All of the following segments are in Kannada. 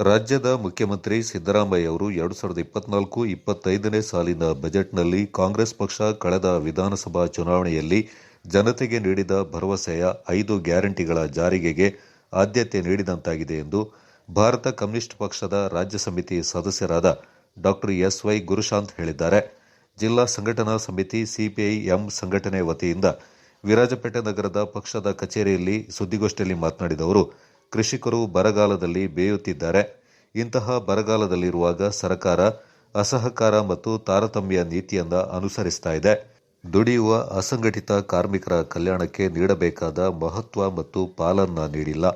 ರಾಜ್ಯದ ಮುಖ್ಯಮಂತ್ರಿ ಸಿದ್ದರಾಮಯ್ಯ ಅವರು ಎರಡು ಸಾವಿರದ ಇಪ್ಪತ್ನಾಲ್ಕು ಇಪ್ಪತ್ತೈದನೇ ಸಾಲಿನ ಬಜೆಟ್ನಲ್ಲಿ ಕಾಂಗ್ರೆಸ್ ಪಕ್ಷ ಕಳೆದ ವಿಧಾನಸಭಾ ಚುನಾವಣೆಯಲ್ಲಿ ಜನತೆಗೆ ನೀಡಿದ ಭರವಸೆಯ ಐದು ಗ್ಯಾರಂಟಿಗಳ ಜಾರಿಗೆಗೆ ಆದ್ಯತೆ ನೀಡಿದಂತಾಗಿದೆ ಎಂದು ಭಾರತ ಕಮ್ಯುನಿಸ್ಟ್ ಪಕ್ಷದ ರಾಜ್ಯ ಸಮಿತಿ ಸದಸ್ಯರಾದ ಡಾಕ್ಟರ್ ಎಸ್ ವೈ ಗುರುಶಾಂತ್ ಹೇಳಿದ್ದಾರೆ. ಜಿಲ್ಲಾ ಸಂಘಟನಾ ಸಮಿತಿ ಸಿಪಿಐ ಎಂ ಸಂಘಟನೆ ವತಿಯಿಂದ ವಿರಾಜಪೇಟೆ ನಗರದ ಪಕ್ಷದ ಕಚೇರಿಯಲ್ಲಿ ಸುದ್ದಿಗೋಷ್ಠಿಯಲ್ಲಿ ಮಾತನಾಡಿದ ಅವರು ಕೃಷಿಕರು ಬರಗಾಲದಲ್ಲಿ ಬೇಯುತ್ತಿದ್ದಾರೆ. ಇಂತಹ ಬರಗಾಲದಲ್ಲಿರುವಾಗ ಸರ್ಕಾರ ಅಸಹಕಾರ ಮತ್ತು ತಾರತಮ್ಯ ನೀತಿಯನ್ನ ಅನುಸರಿಸ್ತಾ ಇದೆ. ದುಡಿಯುವ ಅಸಂಘಟಿತ ಕಾರ್ಮಿಕರ ಕಲ್ಯಾಣಕ್ಕೆ ನೀಡಬೇಕಾದ ಮಹತ್ವ ಮತ್ತು ಪಾಲನ್ನ ನೀಡಿಲ್ಲ.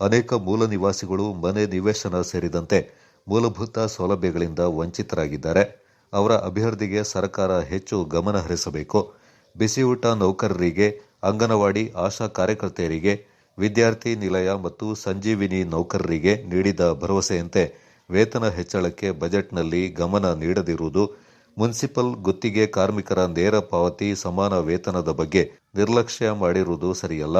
ಅನೇಕ ಮೂಲ ನಿವಾಸಿಗಳು ಮನೆ ನಿವೇಶನ ಸೇರಿದಂತೆ ಮೂಲಭೂತ ಸೌಲಭ್ಯಗಳಿಂದ ವಂಚಿತರಾಗಿದ್ದಾರೆ. ಅವರ ಅಭಿವೃದ್ಧಿಗೆ ಸರ್ಕಾರ ಹೆಚ್ಚು ಗಮನ ಹರಿಸಬೇಕು ಬಿಸಿಯೂಟ ನೌಕರರಿಗೆ, ಅಂಗನವಾಡಿ ಆಶಾ ಕಾರ್ಯಕರ್ತೆಯರಿಗೆ ವಿದ್ಯಾರ್ಥಿ ನಿಲಯ ಮತ್ತು ಸಂಜೀವಿನಿ ನೌಕರರಿಗೆ ನೀಡಿದ ಭರವಸೆಯಂತೆ ವೇತನ ಹೆಚ್ಚಳಕ್ಕೆ ಬಜೆಟ್ನಲ್ಲಿ ಗಮನ ನೀಡದಿರುವುದು, ಮುನ್ಸಿಪಲ್ ಗುತ್ತಿಗೆ ಕಾರ್ಮಿಕರ ನೇರ ಪಾವತಿ ಸಮಾನ ವೇತನದ ಬಗ್ಗೆ ನಿರ್ಲಕ್ಷ್ಯ ಮಾಡಿರುವುದು ಸರಿಯಲ್ಲ.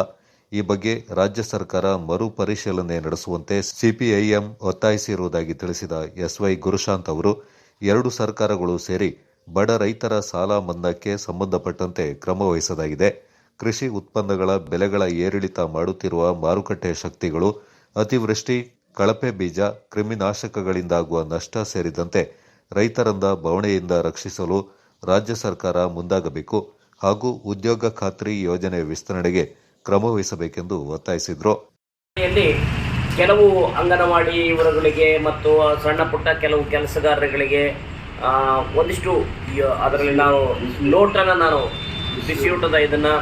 ಈ ಬಗ್ಗೆ ರಾಜ್ಯ ಸರ್ಕಾರ ಮರುಪರಿಶೀಲನೆ ನಡೆಸುವಂತೆ ಸಿಪಿಐಎಂ ಒತ್ತಾಯಿಸಿರುವುದಾಗಿ ತಿಳಿಸಿದ ಎಸ್ವೈ ಗುರುಶಾಂತ್ ಅವರು, ಎರಡು ಸರ್ಕಾರಗಳು ಸೇರಿ ಬಡ ರೈತರ ಸಾಲ ಮನ್ನಾಕ್ಕೆ ಸಂಬಂಧಪಟ್ಟಂತೆ ಕ್ರಮ ವಹಿಸದಾಗಿದೆ. ಕೃಷಿ ಉತ್ಪನ್ನಗಳ ಬೆಲೆಗಳ ಏರಿಳಿತ ಮಾಡುತ್ತಿರುವ ಮಾರುಕಟ್ಟೆ ಶಕ್ತಿಗಳು ಅತಿವೃಷ್ಟಿ, ಕಳಪೆ ಬೀಜ, ಕ್ರಿಮಿನಾಶಕಗಳಿಂದಾಗುವ ನಷ್ಟ ಸೇರಿದಂತೆ ರೈತರಂದ ಬವಣೆಯಿಂದ ರಕ್ಷಿಸಲು ರಾಜ್ಯ ಸರ್ಕಾರ ಮುಂದಾಗಬೇಕು ಹಾಗೂ ಉದ್ಯೋಗ ಖಾತ್ರಿ ಯೋಜನೆ ವಿಸ್ತರಣೆಗೆ ಕ್ರಮ ವಹಿಸಬೇಕೆಂದು ಒತ್ತಾಯಿಸಿದರು. ಕೆಲವು ಅಂಗನವಾಡಿ ಇವರುಗಳಿಗೆ ಮತ್ತು ಸಣ್ಣ ಪುಟ್ಟ ಕೆಲವು ಕೆಲಸಗಾರರುಗಳಿಗೆ ಒಂದಿಷ್ಟು ಅದರಲ್ಲಿ ನಾವು ನೋಟನ್ನು ನಾನು ಬಿಸಿಯೂಟದ ಇದನ್ನು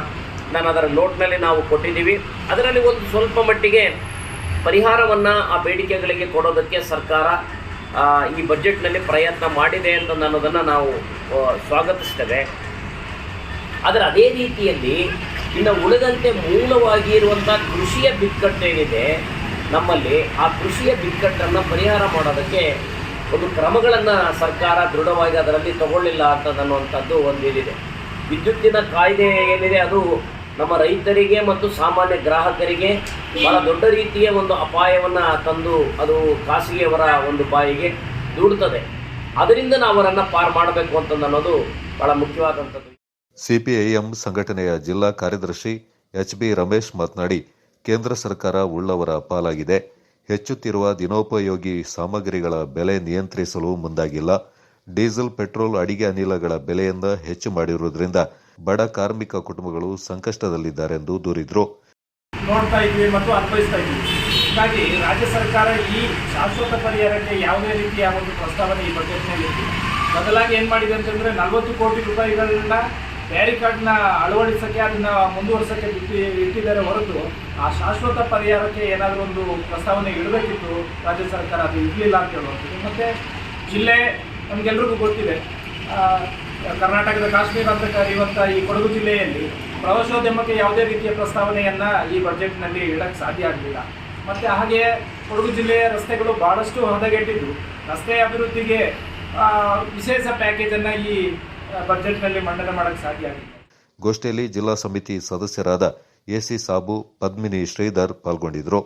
ನಾನು ಅದರ ನೋಟ್ನಲ್ಲಿ ನಾವು ಕೊಟ್ಟಿದ್ದೀವಿ. ಅದರಲ್ಲಿ ಒಂದು ಸ್ವಲ್ಪ ಮಟ್ಟಿಗೆ ಪರಿಹಾರವನ್ನು ಆ ಬೇಡಿಕೆಗಳಿಗೆ ಕೊಡೋದಕ್ಕೆ ಸರ್ಕಾರ ಈ ಬಜೆಟ್ನಲ್ಲಿ ಪ್ರಯತ್ನ ಮಾಡಿದೆ ಅಂತ ಅನ್ನೋದನ್ನು ನಾವು ಸ್ವಾಗತಿಸ್ತೇವೆ. ಆದರೆ ಅದೇ ರೀತಿಯಲ್ಲಿ ಇನ್ನು ಉಳಿದಂತೆ ಮೂಲವಾಗಿ ಇರುವಂಥ ಕೃಷಿಯ ಬಿಕ್ಕಟ್ಟೇನಿದೆ ನಮ್ಮಲ್ಲಿ, ಆ ಕೃಷಿಯ ಬಿಕ್ಕಟ್ಟನ್ನು ಪರಿಹಾರ ಮಾಡೋದಕ್ಕೆ ಒಂದು ಕ್ರಮಗಳನ್ನು ಸರ್ಕಾರ ದೃಢವಾಗಿ ಅದರಲ್ಲಿ ತಗೊಳ್ಳಿಲ್ಲ ಅಂತ ಅನ್ನುವಂಥದ್ದು ಒಂದು ಇದಿದೆ. ವಿದ್ಯುತ್ತಿನ ಕಾಯ್ದೆ ಏನಿದೆ ಅದು ನಮ್ಮ ರೈತರಿಗೆ ಮತ್ತು ಸಾಮಾನ್ಯ ಗ್ರಾಹಕರಿಗೆ ಬಹಳ ದೊಡ್ಡ ರೀತಿಯ ಒಂದು ಅಪಾಯವನ್ನು ತಂದು ಅದು ಖಾಸಗಿಯವರ ಒಂದು ಬಾಯಿಗೆ ದೂಡುತ್ತದೆ ಅದರಿಂದ ನಾವು ಅವರನ್ನು ಪಾರು ಮಾಡಬೇಕು ಅಂತ ಅನ್ನೋದು ಬಹಳ ಮುಖ್ಯವಾದಂಥದ್ದು. ಸಿಪಿಐಎಂ ಸಂಘಟನೆಯ ಜಿಲ್ಲಾ ಕಾರ್ಯದರ್ಶಿ ಎಚ್ ಬಿ ರಮೇಶ್ ಮಾತನಾಡಿ, ಕೇಂದ್ರ ಸರ್ಕಾರ ಉಳ್ಳವರ ಪಾಲಾಗಿದೆ. ಹೆಚ್ಚುತ್ತಿರುವ ದಿನೋಪಯೋಗಿ ಸಾಮಗ್ರಿಗಳ ಬೆಲೆ ನಿಯಂತ್ರಿಸಲು ಮುಂದಾಗಿಲ್ಲ. ಡೀಸೆಲ್, ಪೆಟ್ರೋಲ್, ಅಡಿಗೆ ಅನಿಲಗಳ ಬೆಲೆಯಿಂದ ಹೆಚ್ಚು ಮಾಡಿರುವುದರಿಂದ ಬಡ ಕಾರ್ಮಿಕ ಕುಟುಂಬಗಳು ಸಂಕಷ್ಟದಲ್ಲಿದ್ದಾರೆಂದು ದೂರಿದ್ರು. ನೋಡ್ತಾ ಇದ್ವಿ ಮತ್ತು ಅನ್ವಯಿಸ್ತಾ ಇದ್ವಿ. ಹೀಗಾಗಿ ರಾಜ್ಯ ಸರ್ಕಾರ ಈ ಶಾಶ್ವತ ಪರಿಹಾರಕ್ಕೆ ಯಾವುದೇ ರೀತಿಯ ಒಂದು ಪ್ರಸ್ತಾವನೆ ಈ ಬಜೆಟ್ನಲ್ಲಿ. ಬದಲಾಗಿ ಏನು ಮಾಡಿದೆ ಅಂತಂದ್ರೆ ನಲವತ್ತು ಕೋಟಿ ರೂಪಾಯಿಗಳನ್ನ ಬ್ಯಾರಿ ಕಾರ್ಡ್ನ ಅಳವಡಿಸೋಕ್ಕೆ ಅದನ್ನ ಮುಂದುವರ್ಸೋಕ್ಕೆ ಬಿಟ್ಟು ಇಟ್ಟಿದ್ದಾರೆ ಹೊರತು ಆ ಶಾಶ್ವತ ಪರಿಹಾರಕ್ಕೆ ಏನಾದರೂ ಒಂದು ಪ್ರಸ್ತಾವನೆ ಇಡಬೇಕಿತ್ತು ರಾಜ್ಯ ಸರ್ಕಾರ ಅದು ಇರಲಿಲ್ಲ ಅಂತ ಹೇಳುವಂಥದ್ದು. ಮತ್ತು ಜಿಲ್ಲೆ ನಮಗೆಲ್ರಿಗೂ ಗೊತ್ತಿದೆ. ಕರ್ನಾಟಕದ ಕಾಶ್ಮೀರ ಅಂತ ಕರೆಯುವಂಥ ಈ ಕೊಡಗು ಜಿಲ್ಲೆಯಲ್ಲಿ ಪ್ರವಾಸೋದ್ಯಮಕ್ಕೆ ಯಾವುದೇ ರೀತಿಯ ಪ್ರಸ್ತಾವನೆಯನ್ನ ಈ ಬಜೆಟ್ನಲ್ಲಿ ಇಡಕ್ಕೆ ಸಾಧ್ಯ ಆಗಲಿಲ್ಲ. ಮತ್ತೆ ಹಾಗೆ ಕೊಡಗು ಜಿಲ್ಲೆಯ ರಸ್ತೆಗಳು ಬಹಳಷ್ಟು ಹದಗೆಟ್ಟಿದ್ದು. ರಸ್ತೆ ಅಭಿವೃದ್ಧಿಗೆ ವಿಶೇಷ ಪ್ಯಾಕೇಜನ್ನು ಈ ಬಜೆಟ್ನಲ್ಲಿ ಮಂಡನೆ ಮಾಡೋಕ್ಕೆ ಸಾಧ್ಯ ಆಗಿಲ್ಲ ಗೋಷ್ಠಿಯಲ್ಲಿ ಜಿಲ್ಲಾ ಸಮಿತಿ ಸದಸ್ಯರಾದ ಎಸಿ ಸಾಬು, ಪದ್ಮಿನಿ ಶ್ರೀಧರ್ ಪಾಲ್ಗೊಂಡಿದ್ರು.